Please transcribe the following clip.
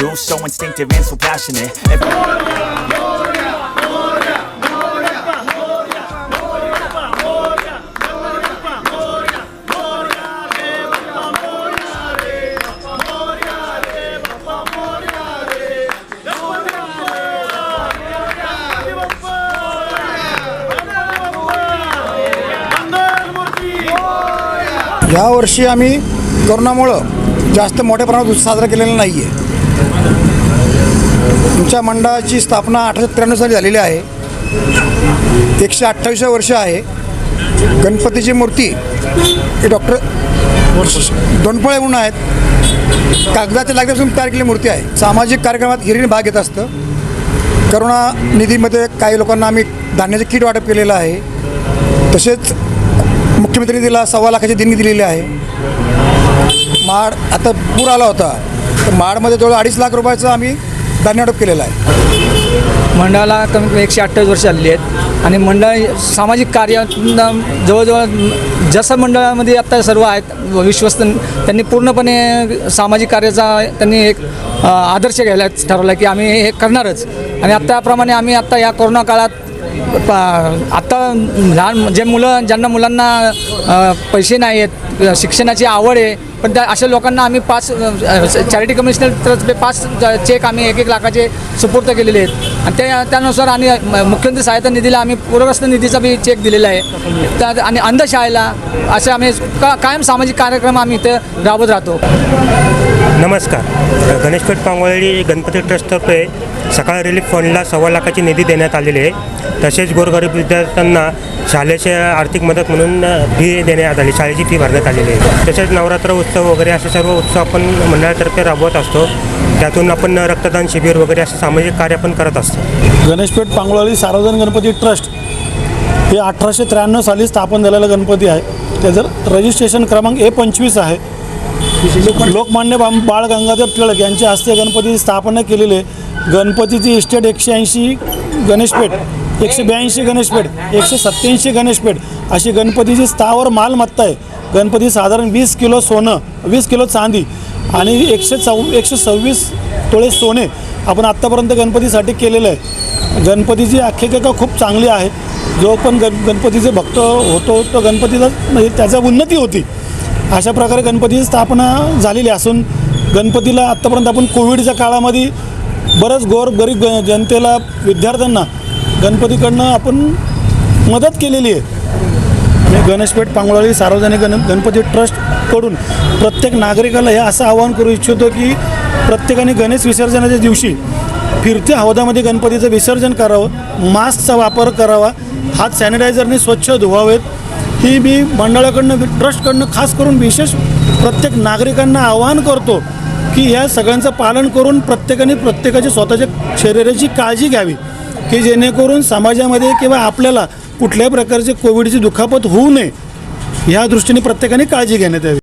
do so instinctive and so passionate. Every- यावर्षी आम्ही करोनामुळं जास्त मोठ्या प्रमाणात साजरा केलेला नाही आहे तुमच्या मंडळाची स्थापना अठराशे त्र्याण्णव साली झालेली आहे. एकशे अठ्ठावीसव्या वर्ष आहे. गणपतीची मूर्ती हे डॉक्टर दोनपळे म्हणून आहेत. कागदाच्या लागल्यापासून तयार केलेली मूर्ती आहे. सामाजिक कार्यक्रमात हिरिणी भाग घेत असतं. करोना निधीमध्ये काही लोकांना आम्ही धान्याचे किट वाटप केलेलं आहे. तसेच मुख्यमंत्री दिला सव्वा लाखाची देणगी दिलेली आहे. माड आता पूर आला होता. तर माडमध्ये जवळ अडीच लाख रुपयाचं आम्ही धान्य केलेलं आहे. मंडळाला कमी एकशे अठ्ठावीस वर्ष झालेली आहेत. आणि मंडळ सामाजिक कार्य जवळजवळ जसं मंडळामध्ये आत्ता सर्व आहेत विश्वस्त त्यांनी पूर्णपणे सामाजिक कार्याचा त्यांनी एक आदर्श घ्यायला ठरवला की आम्ही हे करणारच. आणि आत्ताप्रमाणे आम्ही आत्ता या कोरोना काळात आत्ता लहान जे मुलं ज्यांना मुलांना पैसे नाही आहेत शिक्षणाची आवड आहे पण त्या अशा लोकांना आम्ही पाच चॅरिटी कमिशनरतर्फे पाच चेक आम्ही एक एक लाखाचे सुपूर्द केलेले आहेत. आणि त्या त्यानुसार आणि मुख्यमंत्री सहायता निधीला आम्ही पूरग्रस्त निधीचा बी चेक दिलेला आहे. त्या आणि अंधशाळेला असे आम्ही का कायम सामाजिक कार्यक्रम आम्ही इथे राबवत राहतो. नमस्कार. गणेशपेठ पांगोळी गणपती ट्रस्टतर्फे सकाळ रिलीफ फंडला सव्वा लाखाची निधी देण्यात आलेली आहे. तसेच गोरगरीब विद्यार्थ्यांना शाळेचे आर्थिक मदत म्हणून फी देण्यात आली शाळेची फी भरण्यात आलेली आहे. तसेच नवरात्र उत्सव वगैरे असे सर्व उत्सव आपण मंडळातर्फे राबवत असतो. त्यातून आपण रक्तदान शिबिर वगैरे असे सामाजिक कार्य आपण करत असतो. गणेशपेठ पांगोळी सार्वजनिक गणपती ट्रस्ट हे अठराशे त्र्याण्णव साली स्थापन झालेलं गणपती आहे. त्याचं रजिस्ट्रेशन क्रमांक ए पंचवीस आहे. लोकमान्य बा बाळ गंगाधर टिळक यांच्या हस्ते गणपतीची स्थापना केलेली आहे. गणपतीची इस्टेट एकशे ऐंशी गणेशपेठ एकशे ब्याऐंशी गणेशपेठ एकशे सत्याऐंशी गणेशपेठ अशी गणपतीची स्थावर मालमत्ता आहे. गणपती साधारण वीस किलो सोनं वीस किलो चांदी आणि एकशे चौ एकशे सव्वीस तोळे सोने आपण आत्तापर्यंत गणपतीसाठी केलेलं आहे. गणपतीची आख्यायिका खूप चांगली आहे. जो पण गण गणपतीचे भक्त होतो तो गणपतीला म्हणजे त्याचा उन्नती होती. अशा प्रकारे गणपतीची स्थापना झालेली असून गणपतीला आत्तापर्यंत आपण कोविडच्या काळामध्ये बरंच गोर गरीब ग जनतेला विद्यार्थ्यांना गणपतीकडनं आपण मदत केलेली आहे. आणि गणेशपेठ पांगोळी सार्वजनिक गण गणपती ट्रस्टकडून प्रत्येक नागरिकाला हे असं आवाहन करू इच्छितो की प्रत्येकाने गणेश विसर्जनाच्या दिवशी फिरत्या हौदामध्ये गणपतीचं विसर्जन करावं मास्कचा वापर करावा हात सॅनिटायझरने स्वच्छ धुवावेत. ही मी मंडळाकडनं ट्रस्टकडनं खास करून विशेष प्रत्येक नागरिकांना आवाहन करतो की ह्या सगळ्यांचं पालन करून प्रत्येकाने प्रत्येकाची स्वतःच्या शरीराची काळजी घ्यावी की जेणेकरून समाजामध्ये किंवा आपल्याला कुठल्याही प्रकारचे कोविडची दुखापत होऊ नये या दृष्टीने प्रत्येकाने काळजी घेण्यात यावी.